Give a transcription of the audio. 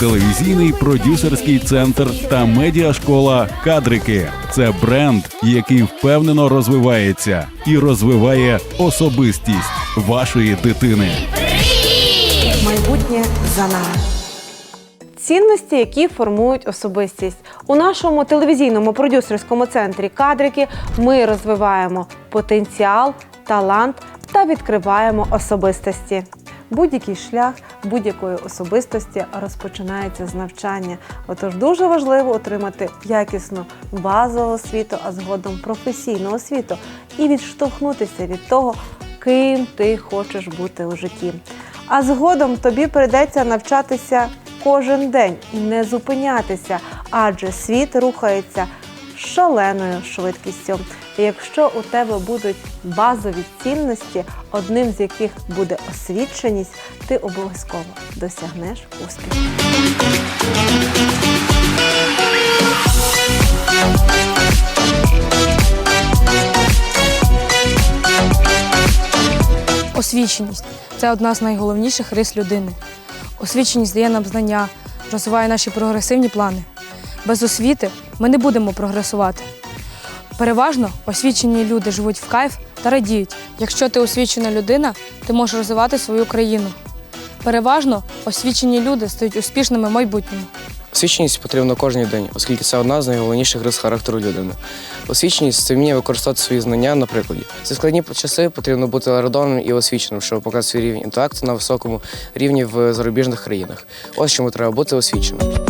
телевізійний продюсерський центр та медіашкола Кадрики. Це бренд, який впевнено розвивається і розвиває особистість вашої дитини. Майбутнє за нами. Цінності, які формують особистість. У нашому телевізійному продюсерському центрі кадрики ми розвиваємо потенціал, талант та відкриваємо особистості. Будь-який шлях будь-якої особистості розпочинається з навчання. Отож дуже важливо отримати якісну базову освіту, а згодом професійну освіту і відштовхнутися від того, ким ти хочеш бути у житті. А згодом тобі прийдеться навчатися кожен день і не зупинятися, адже світ рухається шаленою швидкістю. І якщо у тебе будуть базові цінності, одним з яких буде освіченість, ти обов'язково досягнеш успіху. Освіченість це одна з найголовніших рис людини. Освіченість дає нам знання, розвиває наші прогресивні плани. Без освіти ми не будемо прогресувати. Переважно освічені люди живуть в кайф та радіють. Якщо ти освічена людина, ти можеш розвивати свою країну. Переважно освічені люди стають успішними в майбутньому. Освіченість потрібна кожен день, оскільки це одна з найголовніших рис характеру людини. Освіченість це вміння використовувати свої знання на прикладі. Ці складні часи потрібно бути ерудованим і освіченим, щоб показати свій рівень інтелекту на високому рівні в зарубіжних країнах. Ось чому треба бути освіченим.